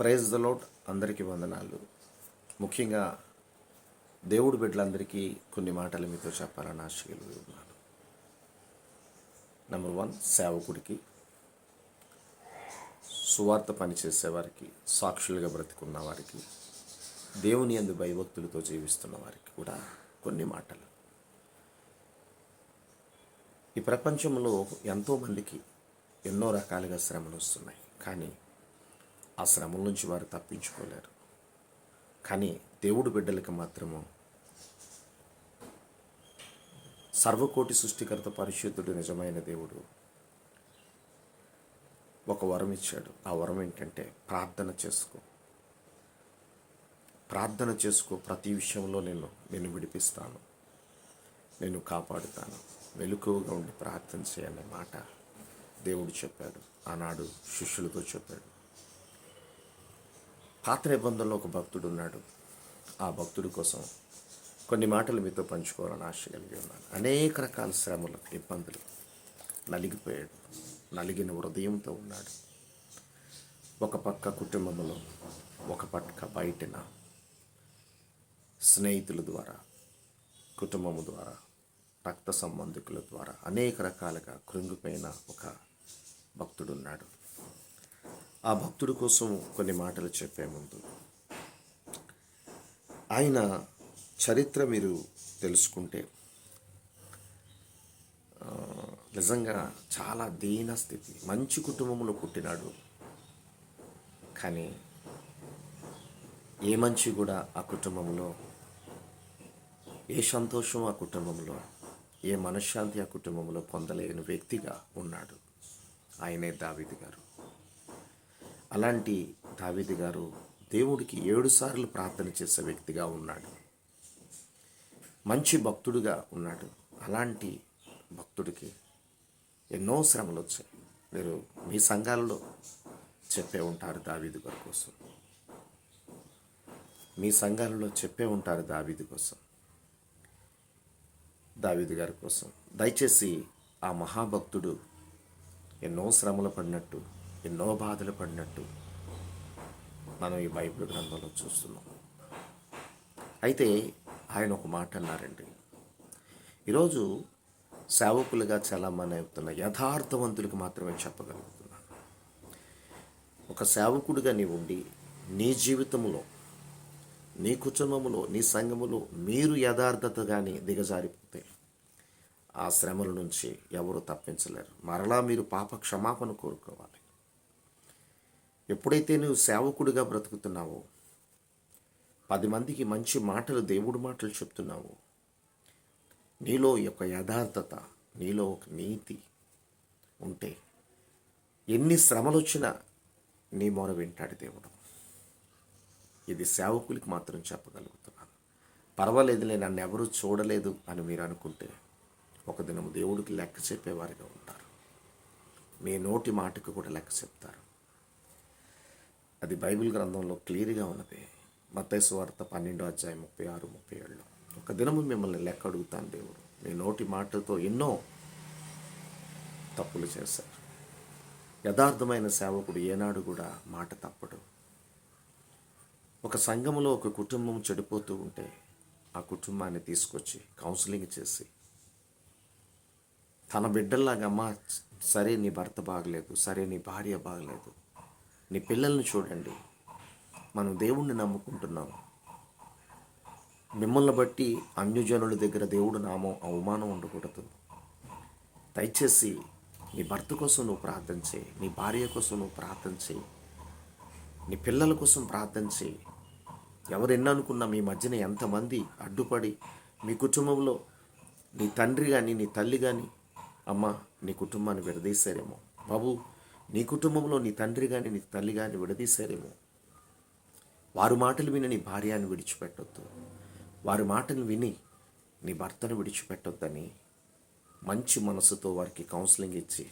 Praise the load అందరికీ వందనాలు. ముఖ్యంగా దేవుడు బిడ్డలందరికీ కొన్ని మాటలు మీతో చెప్పాలని ఆశ నెంబర్ వన్ సేవకుడికి సువార్త పనిచేసేవారికి సాక్షులుగా బ్రతికున్న వారికి దేవుని అందు భయభక్తులతో జీవిస్తున్న వారికి కూడా కొన్ని మాటలు. ఈ ప్రపంచంలో ఎంతోమందికి ఎన్నో రకాలుగా శ్రమలు వస్తున్నాయి. కానీ ఆ శ్రమల నుంచి వారు తప్పించుకోలేరు. కానీ దేవుడు బిడ్డలకి మాత్రము సర్వకోటి సృష్టికర్త పరిశుద్ధుడు నిజమైన దేవుడు ఒక వరం ఇచ్చాడు. ఆ వరం ఏంటంటే ప్రార్థన చేసుకో. ప్రార్థన చేసుకో. ప్రతి విషయంలో నేను నేను విడిపిస్తాను. నేను కాపాడుతాను. మెలకువగా ఉండి ప్రార్థన చేయనే మాట దేవుడు చెప్పాడు. ఆనాడు శిష్యులతో చెప్పాడు. పాత నిబంధనలో ఒక భక్తుడు ఉన్నాడు. ఆ భక్తుడి కోసం కొన్ని మాటలు మీతో పంచుకోవాలని ఆశ కలిగి ఉన్నాను. అనేక రకాల శ్రమలు ఇబ్బందులు. నలిగిపోయాడు. నలిగిన హృదయంతో ఉన్నాడు. ఒక పక్క కుటుంబంలో ఒక పక్క బయటన స్నేహితుల ద్వారా కుటుంబము ద్వారా రక్త సంబంధికుల ద్వారా అనేక రకాలుగా కృంగిపోయిన ఒక భక్తుడు ఉన్నాడు. ఆ భక్తుడి కోసం కొన్ని మాటలు చెప్పే ముందు. ఆయన చరిత్ర మీరు తెలుసుకుంటే నిజంగా చాలా దీన స్థితి. మంచి కుటుంబంలో పుట్టినాడు. కానీ ఏ మంచి కూడా ఆ కుటుంబంలో ఏ సంతోషం ఆ కుటుంబంలో ఏ మనశ్శాంతి ఆ కుటుంబంలో పొందలేని వ్యక్తిగా ఉన్నాడు. ఆయనే దావిది గారు. అలాంటి దావీదు గారు దేవుడికి ఏడుసార్లు ప్రార్థన చేసే వ్యక్తిగా ఉన్నాడు. మంచి భక్తుడుగా ఉన్నాడు. అలాంటి భక్తుడికి ఎన్నో శ్రమలు వచ్చాయి. మీరు మీ సంఘాలలో చెప్పే ఉంటారు దావీదు గారి కోసం. మీ సంఘాలలో చెప్పే ఉంటారు దావీదు కోసం. దావీదు గారి కోసం. దయచేసి ఆ మహాభక్తుడు ఎన్నో శ్రమలు పడినట్టు ఎన్నో బాధలు పడినట్టు మనం ఈ బైబిల్ గ్రంథంలో చూస్తున్నాం. అయితే ఆయన ఒక మాట అన్నారండి. ఈరోజు సేవకులుగా చాలామంది అవుతున్న యథార్థవంతులకు మాత్రమే చెప్పగలుగుతున్నాను. ఒక సేవకుడిగా నీ ఉండి నీ జీవితంలో నీ కుటుంబంలో నీ సంఘములో మీరు యథార్థత కానీ దిగజారిపోతే ఆ శ్రమల నుంచి ఎవరు తప్పించలేరు. మరలా మీరు పాప క్షమాపణ కోరుకోవాలి. ఎప్పుడైతే నువ్వు సేవకుడిగా బ్రతుకుతున్నావో పది మందికి మంచి మాటలు దేవుడి మాటలు చెప్తున్నావు. నీలో యొక్క యథార్థత నీలో ఒక నీతి ఉంటే ఎన్ని శ్రమలు వచ్చినా నీ మొర వింటాడు దేవుడు. ఇది సేవకులకి మాత్రం చెప్పగలుగుతున్నాను. పర్వాలేదులే నన్ను ఎవరూ చూడలేదు అని మీరు అనుకుంటే ఒక దినం దేవుడికి లెక్క చెప్పేవారిగా ఉంటారు. మీ నోటి మాటకు కూడా లెక్క చెప్తారు. అది బైబిల్ గ్రంథంలో క్లియర్గా ఉన్నది. మతేసు వార్త పన్నెండో అధ్యాయం ముప్పై ఆరు ముప్పై ఏళ్ళు ఒక దినము మిమ్మల్ని లెక్క అడుగుతాను దేవుడు. మీ నోటి మాటలతో ఎన్నో తప్పులు చేశారు. యథార్థమైన సేవకుడు ఏనాడు కూడా మాట తప్పడు. ఒక సంఘములో ఒక కుటుంబం చెడిపోతూ ఉంటే ఆ కుటుంబాన్ని తీసుకొచ్చి కౌన్సిలింగ్ చేసి తన బిడ్డల్లాగా అమ్మ సరే నీ భర్త బాగలేదు సరే నీ భార్య బాగలేదు నీ పిల్లల్ని చూడండి. మనం దేవుణ్ణి నమ్ముకుంటున్నాం మిమ్మల్ని బట్టి అన్యజనుల దగ్గర దేవుడు నామం అవమానం ఉండకూడదు. దయచేసి నీ భర్త కోసం నువ్వు ప్రార్థన చేయి. నీ భార్య కోసం నువ్వు ప్రార్థన చేయి. నీ పిల్లల కోసం ప్రార్థన చేయి. ఎవరెన్ననుకున్నా మీ మధ్యన ఎంతమంది అడ్డుపడి మీ కుటుంబంలో నీ తండ్రి కానీ నీ తల్లి కానీ అమ్మ నీ కుటుంబాన్ని విడదీశారేమో. బాబు నీ కుటుంబంలో నీ తండ్రి కానీ నీ తల్లి కానీ విడదీశారేమో. వారి మాటలు విని నీ భార్యను విడిచిపెట్టొద్దు. వారి మాటలు విని నీ భర్తను విడిచిపెట్టొద్దని మంచి మనసుతో వారికి కౌన్సిలింగ్ ఇచ్చి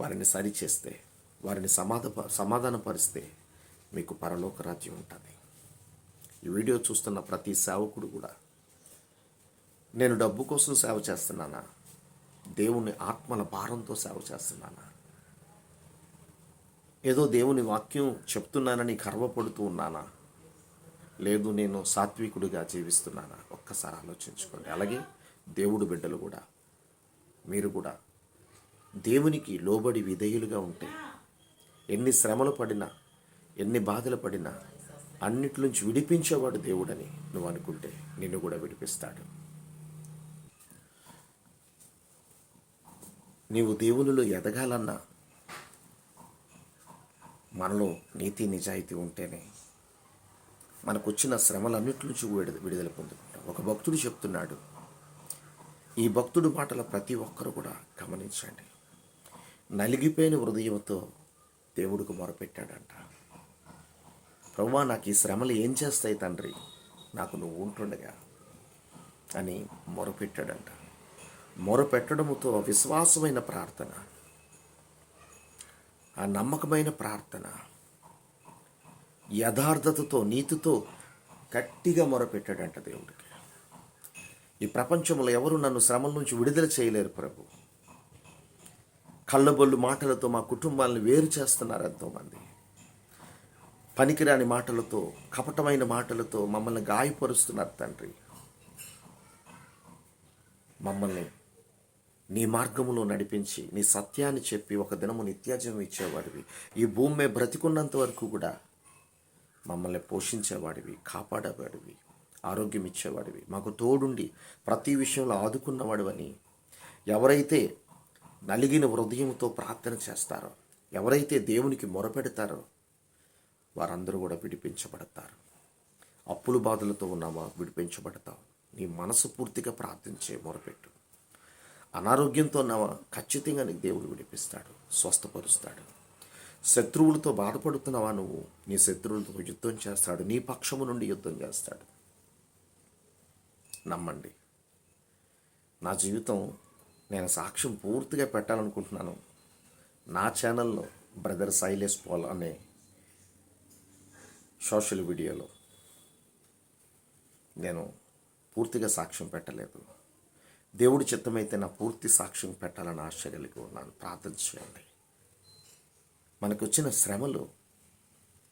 వారిని సరిచేస్తే వారిని సమాధ సమాధానపరిస్తే మీకు పరలోక రాజ్యం ఉంటుంది. ఈ వీడియో చూస్తున్న ప్రతి సేవకుడు కూడా నేను డబ్బు కోసం సేవ చేస్తున్నానా? దేవుని ఆత్మల భారంతో సేవ చేస్తున్నానా? ఏదో దేవుని వాక్యం చెప్తున్నానని గర్వపడుతూ ఉన్నానా? లేదు నేను సాత్వికుడిగా జీవిస్తున్నానా? ఒక్కసారి ఆలోచించుకోండి. అలాగే దేవుడు బిడ్డలు కూడా మీరు కూడా. దేవునికి లోబడి విధేయులుగా ఉంటే ఎన్ని శ్రమలు పడినా ఎన్ని బాధలు పడినా అన్నిటి విడిపించేవాడు దేవుడని నువ్వు అనుకుంటే నిన్ను కూడా విడిపిస్తాడు. నీవు దేవునిలో ఎదగాలన్నా మనలో నీతి నిజాయితీ ఉంటేనే మనకు వచ్చిన శ్రమలన్నిటి నుంచి విడుదల విడుదల పొందుకుంటాం. ఒక భక్తుడు చెప్తున్నాడు ఈ భక్తుడు మాటల ప్రతి ఒక్కరు కూడా గమనించండి. నలిగిపోయిన హృదయంతో దేవుడికి మొరపెట్టాడంట. ప్రభువా నాకు ఈ శ్రమలు ఏం చేస్తాయి తండ్రి? నాకు నువ్వు ఉంటుండగా అని మొరపెట్టాడంట. మొరపెట్టడముతో విశ్వాసమైన ప్రార్థన. ఆ నమ్మకమైన ప్రార్థన. యథార్థతతో నీతితో గట్టిగా మొరపెట్టాడంట దేవుడికి. ఈ ప్రపంచంలో ఎవరు నన్ను శ్రమల నుంచి విడుదల చేయలేరు ప్రభు. కళ్ళబొల్లు మాటలతో మా కుటుంబాలను వేరు చేస్తున్నారు ఎంతోమంది. పనికిరాని మాటలతో కపటమైన మాటలతో మమ్మల్ని గాయపరుస్తున్నారు తండ్రి. మమ్మల్ని నీ మార్గములో నడిపించి నీ సత్యాన్ని చెప్పి ఒక దినము నిత్యాజం ఇచ్చేవాడివి. ఈ భూమి మీద బ్రతికున్నంత వరకు కూడా మమ్మల్ని పోషించేవాడివి కాపాడేవాడివి ఆరోగ్యం ఇచ్చేవాడివి. మాకు తోడుండి ప్రతి విషయంలో ఆదుకున్నవాడివని ఎవరైతే నలిగిన హృదయంతో ప్రార్థన చేస్తారో ఎవరైతే దేవునికి మొరపెడతారో వారందరూ కూడా విడిపించబడతారు. అప్పులు బాధలతో ఉన్నామా? విడిపించబడతావు నీ మనసు పూర్తిగా ప్రార్థించే మొరపెట్టు. అనారోగ్యంతో ఉన్న ఖచ్చితంగా నీకు దేవుడు విడిపిస్తాడు స్వస్థపరుస్తాడు. శత్రువులతో బాధపడుతున్నావా నువ్వు? నీ శత్రువులతో యుద్ధం చేస్తాడు నీ పక్షము నుండి యుద్ధం చేస్తాడు. నమ్మండి. నా జీవితం నేను సాక్ష్యం పూర్తిగా పెట్టాలనుకుంటున్నాను. నా ఛానల్లో బ్రదర్ సైలెస్ పాల్ అనే సోషల్ వీడియోలో నేను పూర్తిగా సాక్ష్యం పెట్టలేదు. దేవుడి చిత్తమైతే నా పూర్తి సాక్ష్యం పెట్టాలని ఆశ కలిగి ఉన్నాను. ప్రార్థన చేయండి. మనకు వచ్చిన శ్రమలు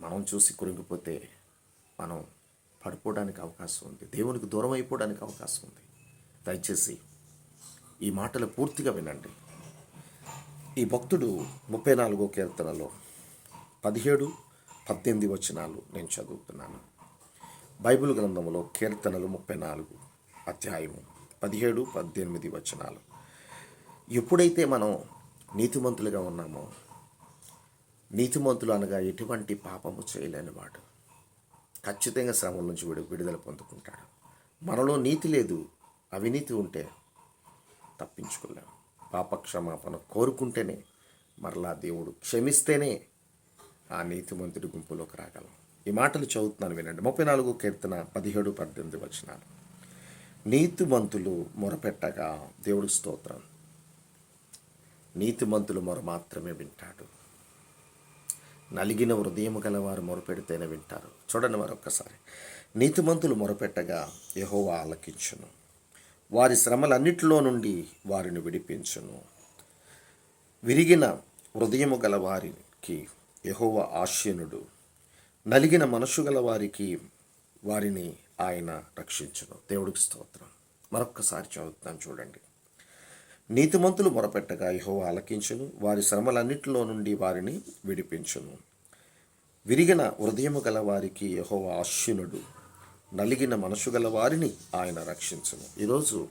మనం చూసి కురింగిపోతే మనం పడిపోవడానికి అవకాశం ఉంది. దేవునికి దూరం అయిపోవడానికి అవకాశం ఉంది. దయచేసి ఈ మాటలు పూర్తిగా వినండి. ఈ భక్తుడు ముప్పై నాలుగో కీర్తనలో పదిహేడు పద్దెనిమిది వచనాలు నేను చదువుతున్నాను. బైబిల్ గ్రంథంలో కీర్తనలు ముప్పై నాలుగు అధ్యాయము పదిహేడు పద్దెనిమిది వచనాలు. ఎప్పుడైతే మనం నీతిమంతులుగా ఉన్నామో నీతిమంతులు అనగా ఎటువంటి పాపము చేయలేనివాడు ఖచ్చితంగా శ్రమల నుంచి విడు విడుదల పొందుకుంటాడు. మనలో నీతి లేదు అవినీతి ఉంటే తప్పించుకోలేము పాపక్షమాపణ కోరుకుంటేనే మరలా దేవుడు క్షమిస్తేనే ఆ నీతిమంతుడి గుంపులోకి రాగలం. ఈ మాటలు చదువుతున్నాను వినండి. ముప్పై నాలుగు కీర్తన పదిహేడు పద్దెనిమిది వచనాలు. నీతిమంతులు మొరపెట్టగా దేవుడు స్తోత్రం. నీతిమంతులు మొర మాత్రమే వింటాడు. నలిగిన హృదయము గలవారు మొరపెడితేనే వింటారు. చూడండి మరొక్కసారి. నీతిమంతులు మొరపెట్టగా యహోవా ఆలకించును. వారి శ్రమలన్నిటిలో నుండి వారిని విడిపించును. విరిగిన హృదయము గల వారికి యహోవ ఆశ్యనుడు నలిగిన మనసు గల వారికి వారిని ఆయన రక్షించును. దేవుడికి స్తోత్రం. మరొక్కసారి చదువుతాను చూడండి. నీతిమంతులు మొరపెట్టగా యహోవ ఆలకించును. వారి శ్రమలన్నిటిలో నుండి వారిని విడిపించును. విరిగిన హృదయము గల వారికి యహోవ ఆశ్యునుడు నలిగిన మనసు గల వారిని ఆయన రక్షించును. ఈరోజు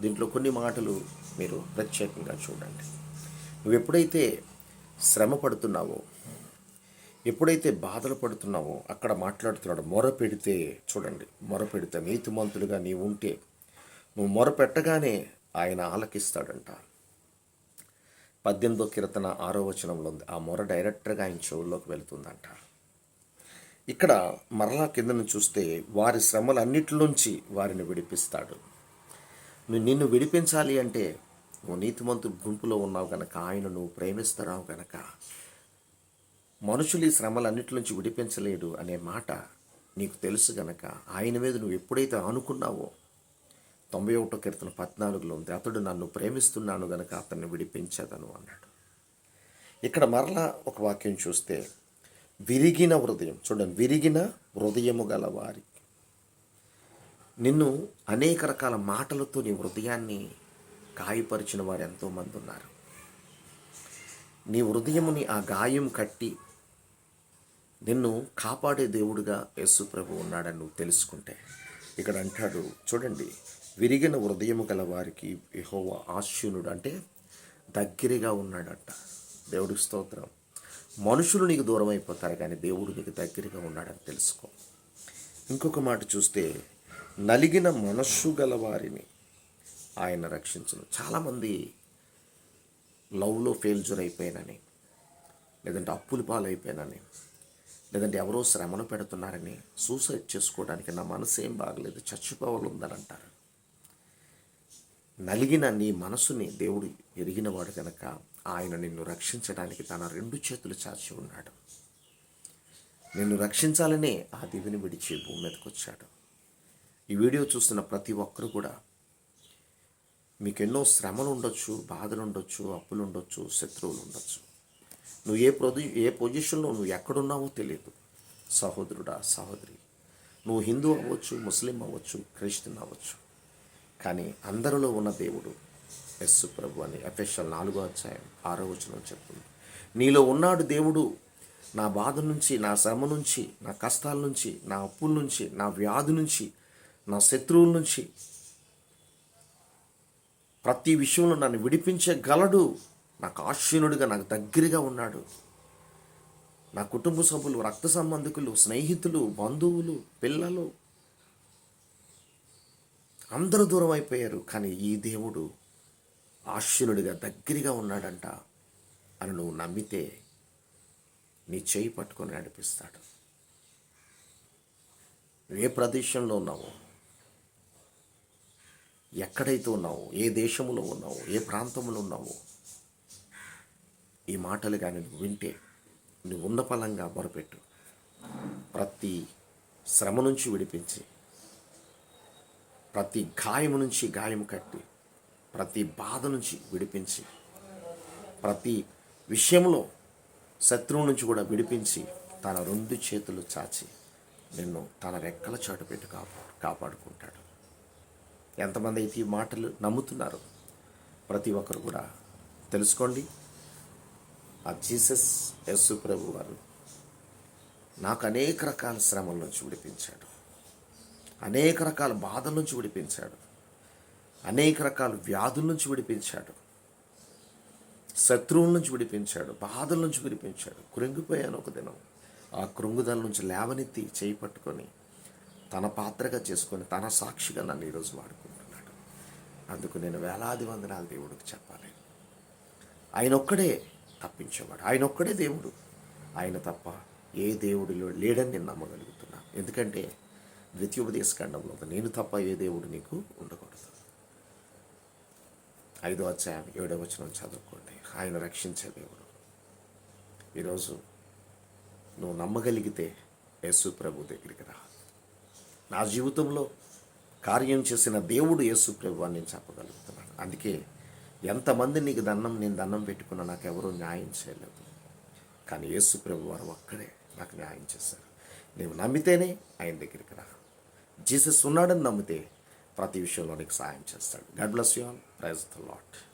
దీంట్లో కొన్ని మాటలు మీరు ప్రత్యేకంగా చూడండి. నువ్వు ఎప్పుడైతే శ్రమ పడుతున్నావో ఎప్పుడైతే బాధలు పడుతున్నావో అక్కడ మాట్లాడుతున్నాడు మొర పెడితే చూడండి మొర పెడితే నీతిమంతులుగా నీవు ఉంటే నువ్వు మొర పెట్టగానే ఆయన ఆలకిస్తాడంట. పద్దెనిమిదో కీర్తన ఆరో వచనంలో ఉంది ఆ మొర డైరెక్టర్గా ఆయన చెవుల్లోకి వెళుతుందంట. ఇక్కడ మరలా కిందను చూస్తే వారి శ్రమలన్నిటిలోంచి వారిని విడిపిస్తాడు. నువ్వు నిన్ను విడిపించాలి అంటే నువ్వు నీతిమంతు గుంపులో ఉన్నావు కనుక ఆయన నువ్వు ప్రేమిస్తున్నావు కనుక మనుషులు ఈ శ్రమలన్నిటి నుంచి విడిపించలేడు అనే మాట నీకు తెలుసు గనక. ఆయన మీద నువ్వు ఎప్పుడైతే అనుకున్నావో తొంభై ఒకటో కీర్తన పద్నాలుగులో ఉంది. అతడు నన్ను ప్రేమిస్తున్నాను గనక అతన్ని విడిపించదను అన్నాడు. ఇక్కడ మరలా ఒక వాక్యం చూస్తే విరిగిన హృదయం. చూడండి విరిగిన హృదయము గల వారి. నిన్ను అనేక రకాల మాటలతో నీ హృదయాన్ని గాయపరిచిన వారు ఎంతోమంది ఉన్నారు. నీ హృదయముని ఆ గాయం కట్టి నిన్ను కాపాడే దేవుడుగా యేసు ప్రభు ఉన్నాడని నువ్వు తెలుసుకుంటే ఇక్కడ అంటాడు చూడండి విరిగిన హృదయము గల వారికి యెహోవా ఆశ్యునుడు అంటే దగ్గరగా ఉన్నాడంట. దేవుడికి స్తోత్రం. మనుషులు నీకు దూరం అయిపోతారు కానీ దేవుడు నీకు దగ్గరగా ఉన్నాడని తెలుసుకో. ఇంకొక మాట చూస్తే నలిగిన మనస్సు గల వారిని ఆయన రక్షించను. చాలామంది లవ్లో ఫెయిల్జర్ అయిపోయానని లేదంటే అప్పులు పాలైపోయానని లేదంటే ఎవరో శ్రమను పెడుతున్నారని సూసైడ్ చేసుకోవడానికి నా మనసు ఏం బాగలేదు చచ్చిపోవాలందని అంటారు నలిగిన నీ మనసుని దేవుడు ఎరిగినవాడు కనుక ఆయన నిన్ను రక్షించడానికి తన రెండు చేతులు చాచి ఉన్నాడు. నిన్ను రక్షించాలనే ఆ దివిని విడిచి భూమి మీదకి వచ్చాడు ఈ వీడియో చూస్తున్న ప్రతి ఒక్కరు కూడా మీకు ఎన్నో శ్రమలు ఉండొచ్చు బాధలు ఉండొచ్చు అప్పులు ఉండొచ్చు శత్రువులు ఉండొచ్చు నువ్వు ఏ ప్రొది ఏ పొజిషన్లో నువ్వు ఎక్కడున్నావో తెలియదు. సహోదరుడా సహోదరి నువ్వు హిందూ అవ్వచ్చు ముస్లిం అవ్వచ్చు క్రిస్టియన్ అవ్వచ్చు. కానీ అందరిలో ఉన్న దేవుడు యస్సు ప్రభు అని ఎఫెషల్ నాలుగో అధ్యాయం ఆరో వచనం చెప్తుంది. నీలో ఉన్నాడు దేవుడు నా బాధ నుంచి నా శ్రమ నుంచి నా కష్టాల నుంచి నా అప్పుల నుంచి నా వ్యాధి నుంచి నా శత్రువుల నుంచి ప్రతి విషయంలో నన్ను విడిపించగలడు. నాకు ఆశ్చర్యుడిగా నాకు దగ్గరగా ఉన్నాడు. నా కుటుంబ సభ్యులు రక్త సంబంధికులు స్నేహితులు బంధువులు పిల్లలు అందరూ దూరం అయిపోయారు. కానీ ఈ దేవుడు ఆశ్చర్యుడిగా దగ్గరగా ఉన్నాడంట అని నువ్వు నమ్మితే నీ చేయి పట్టుకొని నడిపిస్తాడు. ఏ ప్రదేశంలో ఉన్నావో? ఎక్కడైతే ఉన్నావో? ఏ దేశంలో ఉన్నావో? ఏ ప్రాంతంలో ఉన్నావో? ఈ మాటలు కానీ నువ్వు వింటే నువ్వు ఉన్న పలంగా మొరపెట్టు. ప్రతి శ్రమ నుంచి విడిపించి ప్రతి గాయము నుంచి గాయం కట్టి ప్రతి బాధ నుంచి విడిపించి ప్రతి విషయంలో శత్రువు నుంచి కూడా విడిపించి తన రెండు చేతులు చాచి నిన్ను తన రెక్కల చాటు పెట్టి కాపా కాపాడుకుంటాడు. ఎంతమంది అయితే ఈ మాటలు నమ్ముతున్నారు ప్రతి ఒక్కరు కూడా తెలుసుకోండి. ఆ జీసస్ యస్సు ప్రభు వారు నాకు అనేక రకాల శ్రమల నుంచి విడిపించాడు. అనేక రకాల బాధల నుంచి విడిపించాడు. అనేక రకాల వ్యాధుల నుంచి విడిపించాడు. శత్రువుల నుంచి విడిపించాడు. బాధల నుంచి విడిపించాడు. కృంగిపోయాను ఒక దినం ఆ కృంగుదల నుంచి లేవనెత్తి చేయి పట్టుకొని తన పాత్రగా చేసుకొని తన సాక్షిగా నన్ను ఈరోజు వాడుకుంటున్నాడు. అందుకు నేను వేలాది వందనాలు దేవుడికి చెప్పాలి. ఆయన ఒక్కడే తప్పించేవాడు ఆయన ఒక్కడే దేవుడు. ఆయన తప్ప ఏ దేవుడిలో లేడని నేను నమ్మగలుగుతున్నా. ఎందుకంటే ద్వితీయోపదేశ ఖండంలో నేను తప్ప ఏ దేవుడు నీకు ఉండకూడదు. ఐదో అధ్యాయం ఏడో వచనం చదువుకోండి. ఆయన రక్షించే దేవుడు ఈరోజు నువ్వు నమ్మగలిగితే యేసు ప్రభు దగ్గరికి రా. నా జీవితంలో కార్యం చేసిన దేవుడు యేసు ప్రభు అని నేను చెప్పగలుగుతున్నాను. అందుకే ఎంతమంది నీకు దండం నేను దండం పెట్టుకున్నా నాకు ఎవరూ న్యాయం చేయలేదు. కానీ యేసు ప్రభు వారు ఒక్కడే నాకు న్యాయం చేశారు. నీవు నమ్మితేనే ఆయన దగ్గరికి రా. జీసస్ ఉన్నాడని నమ్మితే ప్రతి విషయంలో నీకు సాయం చేస్తాడు. God bless you all. Praise the Lord